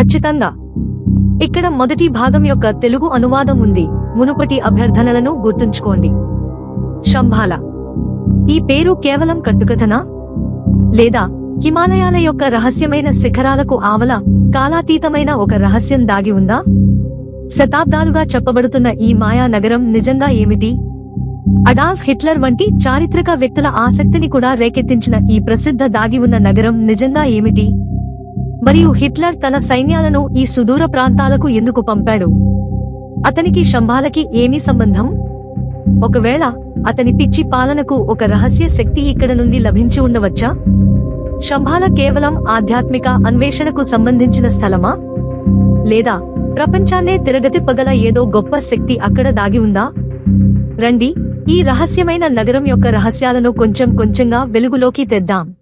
ఖచ్చితంగా. ఇక్కడ మొదటి భాగం యొక్క తెలుగు అనువాదం ఉంది. మునుపటి అభ్యర్థనలను గుర్తుంచుకోండి. శంభాల. ఈ పేరు కేవలం కట్టుకథనా? లేదా హిమాలయాల యొక్క రహస్యమైన శిఖరాలకు ఆవల కాలాతీతమైన ఒక రహస్యం దాగి ఉందా? శతాబ్దాలుగా చెప్పబడుతున్న ఈ మాయా నగరం నిజంగా ఏమిటి? అడాల్ఫ్ హిట్లర్ వంటి చారిత్రక వ్యక్తుల ఆసక్తిని కూడా రేకెత్తించిన ఈ ప్రసిద్ధ దాగి ఉన్న నగరం నిజంగా ఏమిటి? మరియు హిట్లర్ తన సైన్యాలను ఈ సుదూర ప్రాంతాలకు ఎందుకు పంపాడు? అతనికి శంభాలకి ఏమీ సంబంధం? ఒకవేళ అతని పిచ్చి పాలనకు ఒక రహస్య శక్తి ఇక్కడ నుండి లభించి ఉండవచ్చా? శంభాల కేవలం ఆధ్యాత్మిక అన్వేషణకు సంబంధించిన స్థలమా? లేదా ప్రపంచాన్నే తిరగతిప్పగల ఏదో గొప్ప శక్తి అక్కడ దాగి ఉందా? రండి ఈ రహస్యమైన నగరం యొక్క రహస్యాలను కొంచెం కొంచెంగా వెలుగులోకి తెద్దాం.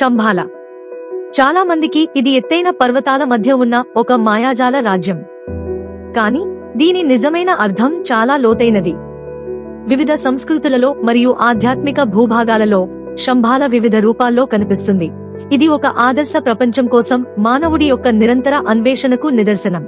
శంభాల. చాలా మందికి ఇది ఎత్తైన పర్వతాల మధ్య ఉన్న ఒక మాయాజాల రాజ్యం. కాని దీని నిజమైన అర్థం చాలా లోతైనది. వివిధ సంస్కృతులలో మరియు ఆధ్యాత్మిక భూభాగాలలో శంభాల వివిధ రూపాల్లో కనిపిస్తుంది. ఇది ఒక ఆదర్శ ప్రపంచం కోసం మానవుడి యొక్క నిరంతర అన్వేషణకు నిదర్శనం.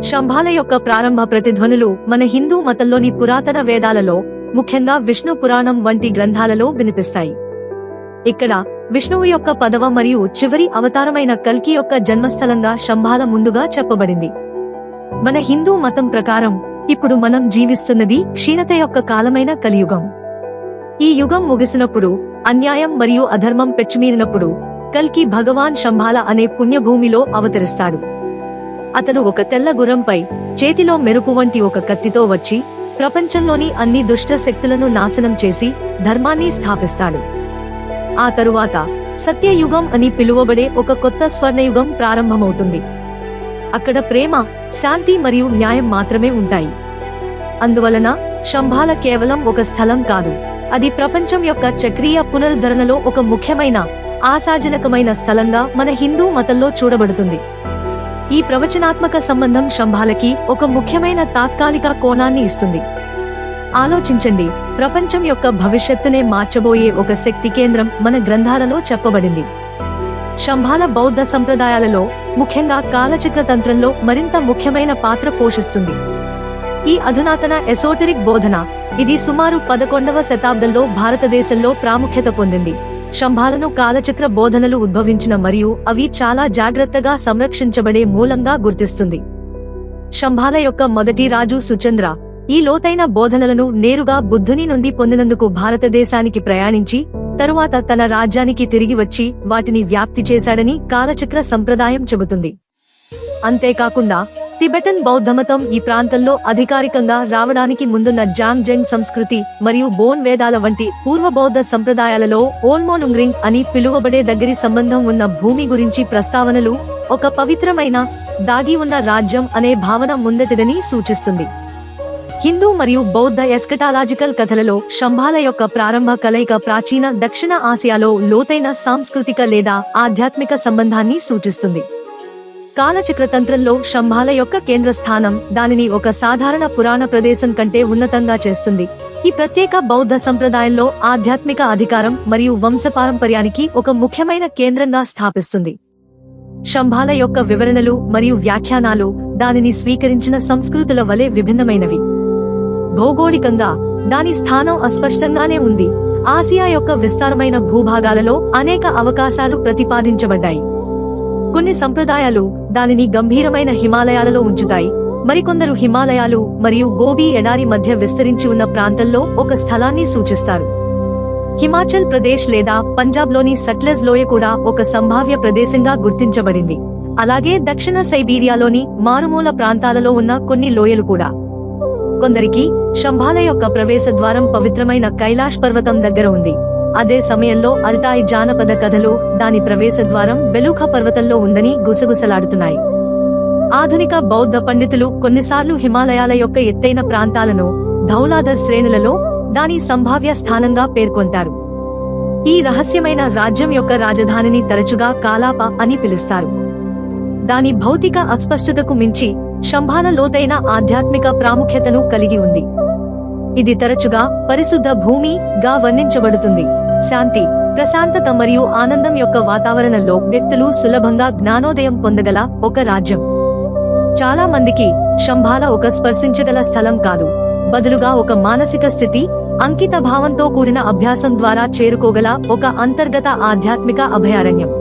శంభాల యొక్క ప్రారంభ ప్రతిధ్వనులు మన హిందూ మతంలోని పురాతన వేదాలలో ముఖ్యంగా విష్ణు పురాణం వంటి గ్రంథాలలో వినిపిస్తాయి. ఇక్కడ విష్ణువు యొక్క పదవ మరియు చివరి అవతారమైన కల్కి యొక్క జన్మస్థలంగా శంభాల ముందుగా చెప్పబడింది. మన హిందూ మతం ప్రకారం ఇప్పుడు మనం జీవిస్తున్నది క్షీణత యొక్క కాలమైన కలియుగం. ఈ యుగం ముగిసినప్పుడు అన్యాయం మరియు అధర్మం పెచ్చుమీరినప్పుడు కల్కి భగవాన్ శంభాల అనే పుణ్యభూమిలో అవతరిస్తాడు. అతను ఒక తెల్ల గుర్రంపై చేతిలో మెరుపు వంటి ఒక కత్తితో వచ్చి ప్రపంచంలోని అన్ని దుష్ట శక్తులను నాశనం చేసి ధర్మాన్ని స్థాపిస్తాడు. ఆ తరువాత సత్యయుగం అని పిలువబడే ఒక కొత్త స్వర్ణయుగం ప్రారంభమవుతుంది. అక్కడ ప్రేమ శాంతి మరియు న్యాయం మాత్రమే ఉంటాయి. అందువలన శంభాల కేవలం ఒక స్థలం కాదు. అది ప్రపంచం యొక్క చక్రీయ పునరుద్ధరణలో ఒక ముఖ్యమైన ఆశాజనకమైన స్థలంగా మన హిందూ మతంలో చూడబడుతుంది. ఈ ప్రవచనాత్మక సంబంధం శంభాలకి ఒక ముఖ్యమైన తాత్కాలిక కోణాన్ని ఇస్తుంది. ఆలోచించండి. ప్రపంచం యొక్క భవిష్యత్తునే మార్చబోయే ఒక శక్తి కేంద్రం మన గ్రంథాలలో చెప్పబడింది. శంభాల బౌద్ధ సంప్రదాయాలలో ముఖ్యంగా కాలచక్ర తంత్రంలో మరింత ముఖ్యమైన పాత్ర పోషిస్తుంది. ఈ అధునాతన ఎసోటరిక్ బోధన ఇది సుమారు పదకొండవ శతాబ్దంలో భారతదేశంలో ప్రాముఖ్యత పొందింది. శంభాలను కాలచక్ర బోధనలు ఉద్భవించిన మరియు అవి చాలా జాగ్రత్తగా సంరక్షించబడే మూలంగా గుర్తిస్తుంది. శంభాల యొక్క మొదటి రాజు సుచంద్ర ఈ లోతైన బోధనలను నేరుగా బుద్ధుని నుండి పొందినందుకు భారతదేశానికి ప్రయాణించి తరువాత తన రాజ్యానికి తిరిగి వచ్చి వాటిని వ్యాప్తి చేశాడని కాలచక్ర సంప్రదాయం చెబుతుంది. అంతేకాకుండా టిబెటన్ బౌద్ధమతం ఈ ప్రాంతంలో అధికారికంగా రావడానికి ముందున్న జాంగ్ జెంగ్ సంస్కృతి మరియు బోన్ వేదాల వంటి పూర్వ బౌద్ధ సంప్రదాయాలలో ఓల్మోనుంగ్రింగ్ అని పిలువబడే దగ్గరి సంబంధం ఉన్న భూమి గురించి ప్రస్తావనలు ఒక పవిత్రమైన దాగి ఉన్న రాజ్యం అనే భావన ముందటిదని సూచిస్తుంది. హిందూ మరియు బౌద్ధ ఎస్కటాలాజికల్ కథలలో శంభాల యొక్క ప్రారంభ కలయిక ప్రాచీన దక్షిణ ఆసియాలో లోతైన సాంస్కృతిక లేదా ఆధ్యాత్మిక సంబంధాన్ని సూచిస్తుంది. కాలచక్ర తంత్రంలో శంభాల యొక్క కేంద్ర స్థానం దానిని ఒక సాధారణ పురాణ ప్రదేశం కంటే ఉన్నతంగా చేస్తుంది. ఈ ప్రత్యేక బౌద్ధ సంప్రదాయంలో ఆధ్యాత్మిక అధికారం మరియు వంశపారంపర్యానికి ఒక ముఖ్యమైన కేంద్రంగా స్థాపిస్తుంది. శంభాల యొక్క వివరణలు మరియు వ్యాఖ్యానాలు దానిని స్వీకరించిన సంస్కృతుల వలె విభిన్నమైనవి. భౌగోళికంగా దాని స్థానం అస్పష్టంగానే ఉంది. ఆసియా యొక్క విస్తారమైన భూభాగాలలో అనేక అవకాశాలు ప్రతిపాదించబడ్డాయి. కొన్ని సంప్రదాయాలు దానిని గంభీరమైన హిమాలయాలలో ఉంచుతాయి. మరికొందరు హిమాలయాలు మరియు గోబీ ఎడారి మధ్య విస్తరించి ఉన్న ప్రాంతంలో ఒక స్థలాన్ని సూచిస్తారు. హిమాచల్ ప్రదేశ్ లేదా పంజాబ్లోని సట్లెజ్ లోయ కూడా ఒక సంభావ్య ప్రదేశంగా గుర్తించబడింది. అలాగే దక్షిణ సైబీరియాలోని మారుమూల ప్రాంతాలలో ఉన్న కొన్ని లోయలు కూడా. కొందరికి శంభాల యొక్క ప్రవేశ ద్వారం పవిత్రమైన కైలాష్ పర్వతం దగ్గర ఉంది. అదే సమయంలో అల్టాయి జానపద కథలు దాని ప్రవేశ ద్వారం బెలూఖ పర్వతంలో ఉందని గుసగుసలాడుతున్నాయి. ఆధునిక బౌద్ధ పండితులు కొన్నిసార్లు హిమాలయాల యొక్క ఎత్తైన ప్రాంతాలను ధౌలాధర్ శ్రేణులలో దాని సంభావ్య స్థానంగా పేర్కొంటారు. ఈ రహస్యమైన రాజ్యం యొక్క రాజధానిని తరచుగా కాలాప అని పిలుస్తారు. దాని భౌతిక అస్పష్టతకు మించి శంభాల లోతైన ఆధ్యాత్మిక ప్రాముఖ్యతను కలిగి ఉంది. ఇది తరచుగా పరిశుద్ధ భూమి గా వర్ణించబడుతుంది. శాంతి ప్రశాంతత మరియు ఆనందం యొక్క వాతావరణంలో వ్యక్తులు సులభంగా జ్ఞానోదయం పొందగల ఒక రాజ్యం. చాలా మందికి శంభాల ఒక స్పర్శించగల స్థలం కాదు. బదులుగా ఒక మానసిక స్థితి అంకిత భావంతో కూడిన అభ్యాసం ద్వారా చేరుకోగల ఒక అంతర్గత ఆధ్యాత్మిక అభయారణ్యం.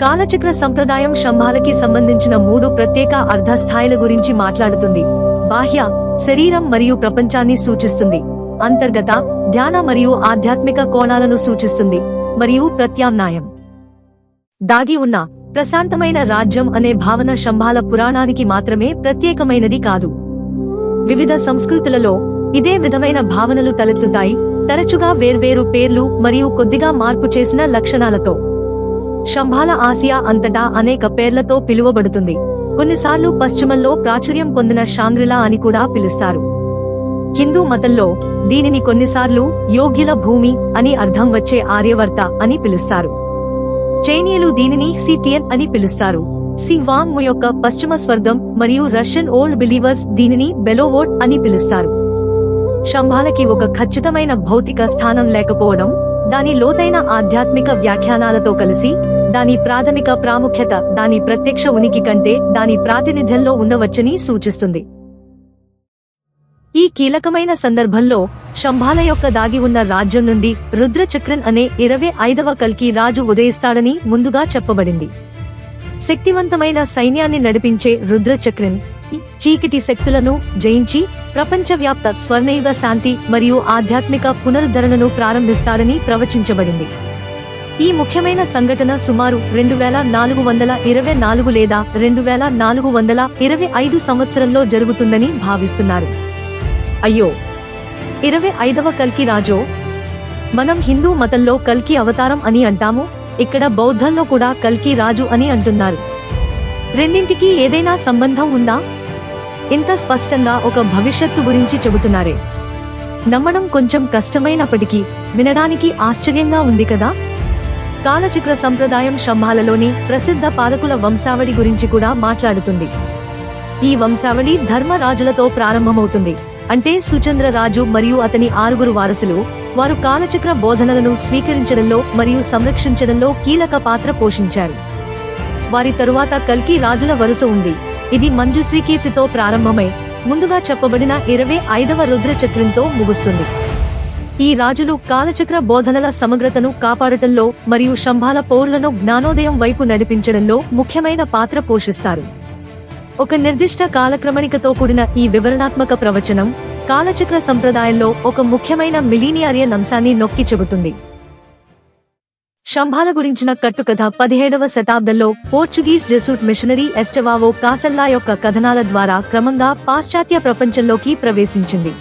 కాలచక్ర సంప్రదాయం శంభాలకి సంబంధించిన మూడు ప్రత్యేక అర్ధస్థాయిల గురించి మాట్లాడుతుంది. బాహ్య శరీరం మరియు ప్రపంచాన్ని సూచిస్తుంది. అంతర్గత ధ్యాన మరియు ఆధ్యాత్మిక కోణాలను సూచిస్తుంది. మరియు ప్రత్యామ్నాయం. దాగి ఉన్న ప్రశాంతమైన రాజ్యం అనే భావన శంభాల పురాణానికి మాత్రమే ప్రత్యేకమైనది కాదు. వివిధ సంస్కృతులలో ఇదే విధమైన భావనలు తలెత్తుతాయి. తరచుగా వేర్వేరు పేర్లు మరియు కొద్దిగా మార్పు చేసిన లక్షణాలతో. శంభాల ఆసియా అంతటా అనేక పేర్లతో పిలువబడుతుంది. కొన్నిసార్లు పశ్చిమంలో ప్రాచుర్యం పొందిన షాంగ్రిలా అని కూడా పిలుస్తారు. హిందూ మతంలో దీనిని కొన్నిసార్లు యోగ్యుల భూమి అని అర్థం వచ్చే ఆర్యవర్త అని పిలుస్తారు. చైనీయులు దీనిని సిటియన్ అని పిలుస్తారు. సి వాంగ్ యొక్క పశ్చిమ స్వర్గం మరియు రష్యన్ ఓల్డ్ బిలీవర్స్ దీనిని బెలోవోట్ అని పిలుస్తారు. శంభాలకి ఒక ఖచ్చితమైన భౌతిక స్థానం లేకపోవడం దాని లోతైన ఆధ్యాత్మిక వ్యాఖ్యానాలతో కలిసి దాని ప్రాథమిక ప్రాముఖ్యత దాని ప్రత్యక్ష ఉనికి కంటే దాని ప్రాతినిధ్యంలో ఉండవచ్చని సూచిస్తుంది. ఈ కీలకమైన సందర్భంలో శంభాల యొక్క దాగి ఉన్న రాజ్యం నుండి రుద్రచక్రన్ అనే ఇరవై ఐదవ కల్కి రాజు ఉదయిస్తాడని ముందుగా చెప్పబడింది. శక్తివంతమైన సైన్యాన్ని నడిపించే రుద్రచక్రన్ చీకటి శక్తులను జయించి ప్రపంచవ్యాప్త స్వర్ణయుగ శాంతి మరియు ఆధ్యాత్మిక పునరుద్ధరణను ప్రారంభిస్తాడని ప్రవచించబడింది. ఈ ముఖ్యమైన సంఘటన సుమారు రెండు వేల నాలుగు వందల ఇరవై నాలుగు లేదా రెండు వేల నాలుగు వందల ఇరవై ఐదు సంవత్సరంలో జరుగుతుందని భావిస్తున్నారు. అయ్యో! ఇరవై ఐదవ కల్కి రాజో! మనం హిందూ మతంలో కల్కి అవతారం అని అంటాము ఇక్కడ బౌద్ధంలో కూడా కల్కి రాజు అని అంటున్నారు. రెండింటికి ఏదైనా సంబంధం ఉందా? ఇంత స్పష్టంగా ఒక భవిష్యత్తు గురించి చెబుతున్నారే. నమ్మడం కొంచెం కష్టమైనప్పటికీ వినడానికి ఆశ్చర్యంగా ఉంది కదా? కాలచక్ర సంప్రదాయం శంభాలలోని ప్రసిద్ధ పాలకుల వంశావళి గురించి కూడా మాట్లాడుతుంది. ఈ వంశావళి ధర్మరాజులతో ప్రారంభమవుతుంది. అంటే సుచంద్ర రాజు మరియు అతని ఆరుగురు వారసులు వారు కాలచక్ర బోధనలను స్వీకరించడంలో మరియు సంరక్షించడంలో కీలక పాత్ర పోషించారు. వారి తరువాత కల్కి రాజుల వరుస ఉంది. ఇది మంజుశ్రీకీర్తితో ప్రారంభమై ముందుగా చెప్పబడిన ఇరవై ఐదవ రుద్రచక్రంతో ముగుస్తుంది. ఈ రాజులు కాలచక్ర బోధనల సమగ్రతను కాపాడటంలో మరియు శంభాల పౌరులను జ్ఞానోదయం వైపు నడిపించడంలో ముఖ్యమైన పాత్ర పోషిస్తారు. ఒక నిర్దిష్ట కాలక్రమణికతో కూడిన ఈ వివరణాత్మక ప్రవచనం కాలచక్ర సంప్రదాయంలో ఒక ముఖ్యమైన మిలీనియారియన్ అంశాన్ని నొక్కి చెబుతుంది. శంభాల గురించిన కట్టుకథ పదిహేడవ శతాబ్దంలో Portuguese Jesuit missionary Estevao Cacella యొక్క కథనాల ద్వారా క్రమంగా పాశ్చాత్య ప్రపంచంలోకి ప్రవేశించింది.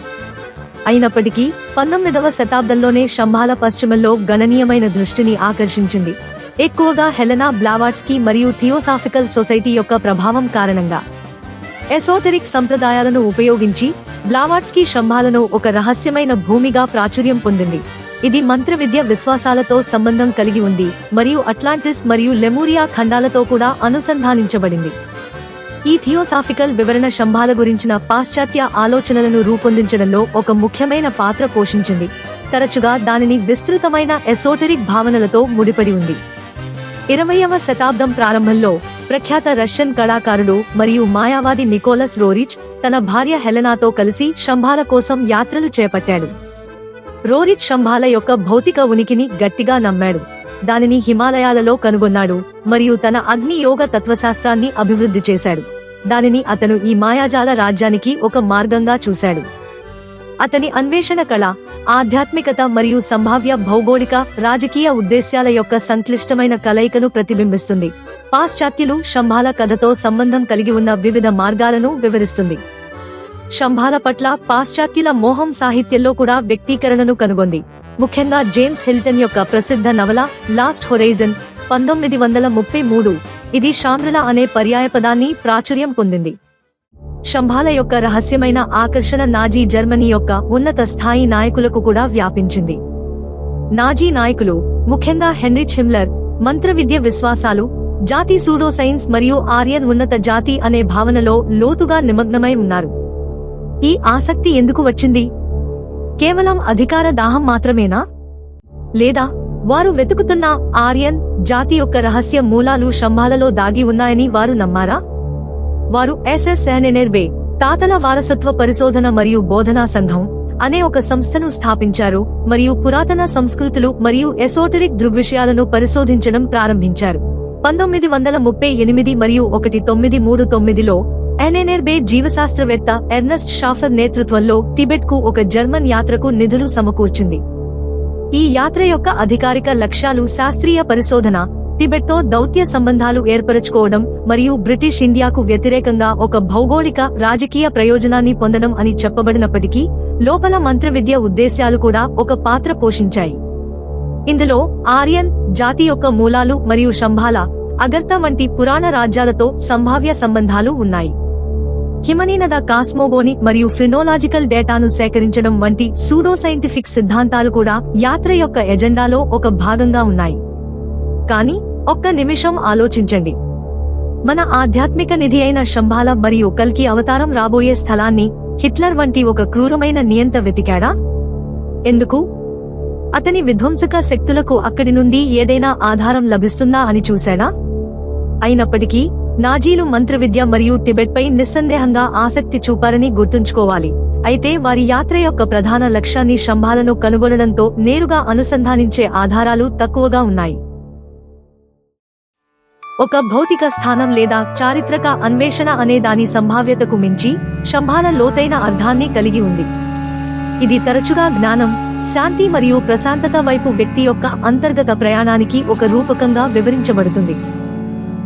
అయినప్పటికీ పంతొమ్మిదవ శతాబ్దంలోనే శంభాల పశ్చిమంలో గణనీయమైన దృష్టిని ఆకర్షించింది. ఎక్కువగా హెలెనా బ్లావాట్స్కీ మరియు థియోసాఫికల్ సొసైటీ యొక్క ప్రభావం కారణంగా. ఎసోటెరిక్ సంప్రదాయాలను ఉపయోగించి బ్లావాట్స్కీ శంభాలను ఒక రహస్యమైన భూమిగా ప్రాచుర్యం పొందింది. ఇది మంత్ర విద్య విశ్వాసాలతో సంబంధం కలిగి ఉంది మరియు అట్లాంటిస్ మరియు లెమూరియా ఖండాలతో కూడా అనుసంధానించబడింది. ఈ థియోసాఫికల్ వివరణ శంభాల గురించిన పాశ్చాత్య ఆలోచనలను రూపొందించడంలో ఒక ముఖ్యమైన పాత్ర పోషించింది. తరచుగా దానిని విస్తృతమైన ఎసోటరిక్ భావనలతో ముడిపడి ఉంది. ఇరవయవ శతాబ్దం ప్రారంభంలో ప్రఖ్యాత రష్యన్ కళాకారుడు మరియు మాయావాది నికోలస్ రోరిచ్ తన భార్య హెలెనాతో కలిసి శంభాల కోసం యాత్రలు చేపట్టాడు. రోరిత్ శంభాల యొక్క భౌతిక ఉనికిని గట్టిగా నమ్మాడు. దానిని హిమాలయాలలో కనుగొన్నాడు మరియు తన అగ్ని యోగ తత్వశాస్త్రాన్ని అభివృద్ధి చేశాడు. దానిని అతను ఈ మాయాజాల రాజ్యానికి ఒక మార్గంగా చూశాడు. అతని అన్వేషణ కళ ఆధ్యాత్మికత మరియు సంభావ్య భౌగోళిక రాజకీయ ఉద్దేశ్యాల యొక్క సంక్లిష్టమైన కలయికను ప్రతిబింబిస్తుంది. పాశ్చాత్యులు శంభాల కథతో సంబంధం కలిగి ఉన్న వివిధ మార్గాలను వివరిస్తుంది. శంభాల పట్ల పాశ్చాత్యుల మోహం సాహిత్యంలో కూడా వ్యక్తీకరణను కనుగొంది. ముఖ్యంగా జేమ్స్ హిల్టన్ యొక్క ప్రసిద్ధ నవల లాస్ట్ హొరైజన్ పంతొమ్మిది వందల ముప్పై మూడు. ఇది షాంగ్రిలా అనే పర్యాయపదాన్ని ప్రాచుర్యం పొందింది. శంభాల యొక్క రహస్యమైన ఆకర్షణ నాజీ జర్మనీ యొక్క ఉన్నత స్థాయి నాయకులకు కూడా వ్యాపించింది. నాజీ నాయకులు ముఖ్యంగా హెన్రిచ్ హిమ్లర్ మంత్ర విద్య విశ్వాసాలు జాతి సూడో సైన్స్ మరియు ఆర్యన్ ఉన్నత జాతి అనే భావనలో లోతుగా నిమగ్నమై ఉన్నారు. ఈ ఆసక్తి ఎందుకు వచ్చింది? కేవలం అధికార దాహం మాత్రమేనా? లేదా వారు వెతుకుతున్న ఆర్యన్ జాతి యొక్క రహస్య మూలాలు శంభాలలో దాగి ఉన్నాయని వారు నమ్మారా? వారు ఎస్ఎస్ఎన్ఎన్ఎర్బే తాతల వారసత్వ పరిశోధన మరియు బోధనా సంఘం అనే ఒక సంస్థను స్థాపించారు మరియు పురాతన సంస్కృతులు మరియు ఎసోటరిక్ దృగ్విషయాలను పరిశోధించడం ప్రారంభించారు. పంతొమ్మిది వందల ముప్పై ఎనిమిది మరియు ఒకటి తొమ్మిది మూడు తొమ్మిదిలో ఎన్ఎన్ఎర్బే జీవశాస్త్రవేత్త ఎర్నస్ట్ షాఫర్ నేతృత్వంలో టిబెట్కు ఒక జర్మన్ యాత్రకు నిధులు సమకూర్చింది. ఈ యాత్ర యొక్క అధికారిక లక్ష్యాలు శాస్త్రీయ పరిశోధన టిబెట్తో దౌత్య సంబంధాలు ఏర్పరచుకోవడం మరియు బ్రిటిష్ ఇండియాకు వ్యతిరేకంగా ఒక భౌగోళిక రాజకీయ ప్రయోజనాన్ని పొందడం అని చెప్పబడినప్పటికీ లోపల మంత్రవిద్య ఉద్దేశ్యాలు కూడా ఒక పాత్ర పోషించాయి. ఇందులో ఆర్యన్ జాతి యొక్క మూలాలు మరియు శంభాల అగర్త వంటి పురాణ రాజ్యాలతో సంభావ్య సంబంధాలు ఉన్నాయి. హిమనీనద కాస్మోగోని మరియు ఫ్రినోలాజికల్ డేటాను సేకరించడం వంటి సూడో సైంటిఫిక్ సిద్ధాంతాలు కూడా యాత్ర యొక్క ఎజెండాలో ఒక భాగంగా ఉన్నాయి. కానీ ఒక్క నిమిషం ఆలోచించండి. మన ఆధ్యాత్మిక నిధి అయిన శంభాల మరియు కల్కి అవతారం రాబోయే స్థలాన్ని హిట్లర్ వంటి ఒక క్రూరమైన నియంత వెతికాడా? ఎందుకు? అతని విధ్వంసక శక్తులకు అక్కడి నుండి ఏదైనా ఆధారం లభిస్తుందా అని చూశాడా? అయినప్పటికీ నాజీలు మంత్రవిద్య మరియు టిబెట్పై నిస్సందేహంగా ఆసక్తి చూపారని గుర్తుంచుకోవాలి. అయితే వారి యాత్ర యొక్క ప్రధాన లక్ష్యాన్ని శంభాలను కనుగొనడంతో నేరుగా అనుసంధానించే ఆధారాలు తక్కువగా ఉన్నాయి. ఒక భౌతిక స్థానం లేదా చారిత్రక అన్వేషణ అనే దాని సంభావ్యతకు మించి శంభాల లోతైన అర్థాన్ని కలిగి ఉంది. ఇది తరచుగా జ్ఞానం శాంతి మరియు ప్రశాంతత వైపు వ్యక్తి యొక్క అంతర్గత ప్రయాణానికి ఒక రూపకంగా వివరించబడుతుంది.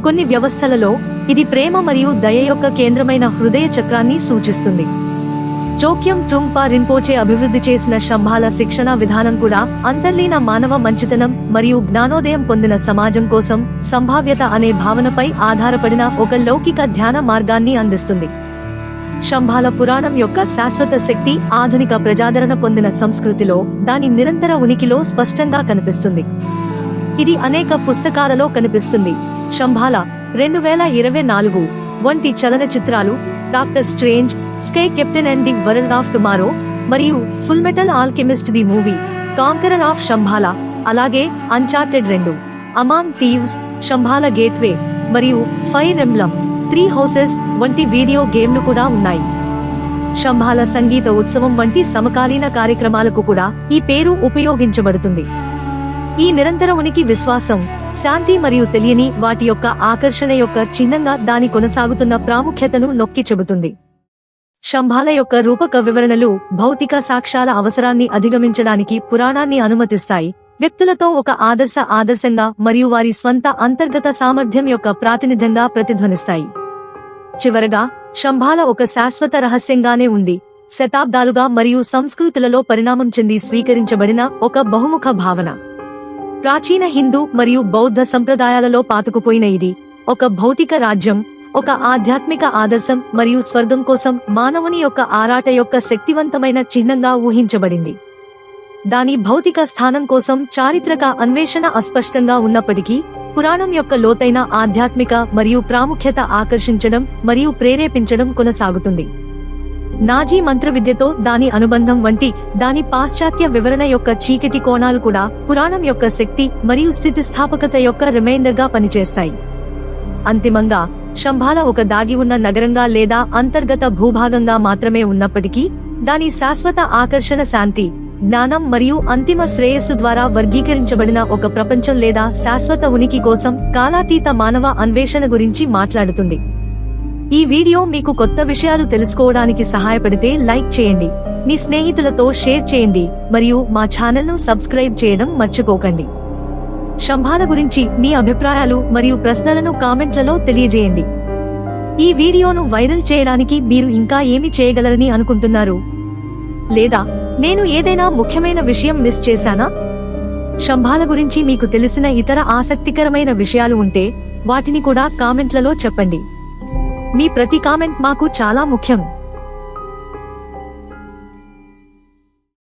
కొన్ని వ్యవస్థలలో ఇది ప్రేమ మరియు దయ యొక్క కేంద్రమైన హృదయ చక్రాన్ని సూచిస్తుంది. చోక్యం ట్రుంపా రింపోచే అభివృద్ధి చేసిన శంభాల శిక్షణ విధానం కూడా అంతర్లీన మానవ మంచితనం మరియు జ్ఞానోదయం పొందిన సమాజం కోసం సంభావ్యత అనే భావనపై ఆధారపడిన ఒక లౌకిక ధ్యాన మార్గాన్ని అందిస్తుంది. శంభాల పురాణం యొక్క శాశ్వత శక్తి ఆధునిక ప్రజాదరణ పొందిన సంస్కృతిలో దాని నిరంతర ఉనికిలో స్పష్టంగా కనిపిస్తుంది. ఇది అనేక పుస్తకాలలో కనిపిస్తుంది. శంభాల రెండు వేల ఇరవై నాలుగు. వంటి చలనచిత్రాలు Doctor Strange Sky Captain and the World of Tomorrow మరియు Fullmetal Alchemist the movie conqueror of Shambhala అలాగే అన్చార్టెడ్ రెండు. అమాన్ థీవ్స్ శంభాల గేట్వే మరియు ఫైర్ ఎంబ్లమ్ త్రీ హౌసెస్ వంటి వీడియో గేమ్లు కూడా ఉన్నాయి. శంభాల సంగీత ఉత్సవం వంటి సమకాలీన కార్యక్రమాలకు కూడా ఈ పేరు ఉపయోగించబడుతుంది. ఈ నిరంతర ఉనికి విశ్వాసం శాంతి మరియు తెలియని వాటి యొక్క ఆకర్షణ యొక్క చిహ్నంగా దాని కొనసాగుతున్న ప్రాముఖ్యతను నొక్కి చెబుతుంది. శంభాల యొక్క రూపక వివరణలు భౌతిక సాక్ష్యాల అవసరాన్ని అధిగమించడానికి పురాణాన్ని అనుమతిస్తాయి. వ్యక్తులతో ఒక ఆదర్శ ఆదర్శంగా మరియు వారి స్వంత అంతర్గత సామర్థ్యం యొక్క ప్రాతినిధ్యంగా ప్రతిధ్వనిస్తాయి. చివరగా శంభాల ఒక శాశ్వత రహస్యంగానే ఉంది. శతాబ్దాలుగా మరియు సంస్కృతులలో పరిణామం చెంది స్వీకరించబడిన ఒక బహుముఖ భావన. ప్రాచీన హిందూ మరియు బౌద్ధ సంప్రదాయాలలో పాతుకుపోయిన ఇది ఒక భౌతిక రాజ్యం ఒక ఆధ్యాత్మిక ఆదర్శం మరియు స్వర్గం కోసం మానవుని యొక్క ఆరాట యొక్క శక్తివంతమైన చిహ్నంగా ఊహించబడింది. దాని భౌతిక స్థానం కోసం చారిత్రక అన్వేషణ అస్పష్టంగా ఉన్నప్పటికీ పురాణం యొక్క లోతైన ఆధ్యాత్మిక మరియు ప్రాముఖ్యత ఆకర్షించడం మరియు ప్రేరేపించడం కొనసాగుతుంది. నాజీ మంత్రవిద్యతో దాని అనుబంధం వంటి దాని పాశ్చాత్య వివరణ యొక్క చీకటి కోణాలు కూడా పురాణం యొక్క శక్తి మరియు స్థితిస్థాపకత యొక్క రిమైండర్గా పనిచేస్తాయి. అంతిమంగా శంభాల ఒక దాగి ఉన్న నగరంగా లేదా అంతర్గత భూభాగంగా మాత్రమే ఉన్నప్పటికీ దాని శాశ్వత ఆకర్షణ శాంతి జ్ఞానం మరియు అంతిమ శ్రేయస్సు ద్వారా వర్గీకరించబడిన ఒక ప్రపంచం లేదా శాశ్వత ఉనికి కోసం కాలాతీత మానవ అన్వేషణ గురించి మాట్లాడుతుంది. ఈ వీడియో మీకు కొత్త విషయాలు తెలుసుకోవడానికి సహాయపడితే లైక్ చేయండి. మీ స్నేహితులతో షేర్ చేయండి. మరియు మా ఛానల్ను సబ్స్క్రైబ్ చేయడం మర్చిపోకండి. శంభాల గురించి మీ అభిప్రాయాలు మరియు ప్రశ్నలను కామెంట్లలో తెలియజేయండి. ఈ వీడియోను వైరల్ చేయడానికి మీరు ఇంకా ఏమి చేయగలరని అనుకుంటున్నారు? లేదా నేను ఏదైనా ముఖ్యమైన విషయం మిస్ చేశానా? శంభాల గురించి మీకు తెలిసిన ఇతర ఆసక్తికరమైన విషయాలు ఉంటే వాటిని కూడా కామెంట్లలో చెప్పండి. మీ ప్రతి కామెంట్ మాకు చాలా ముఖ్యం.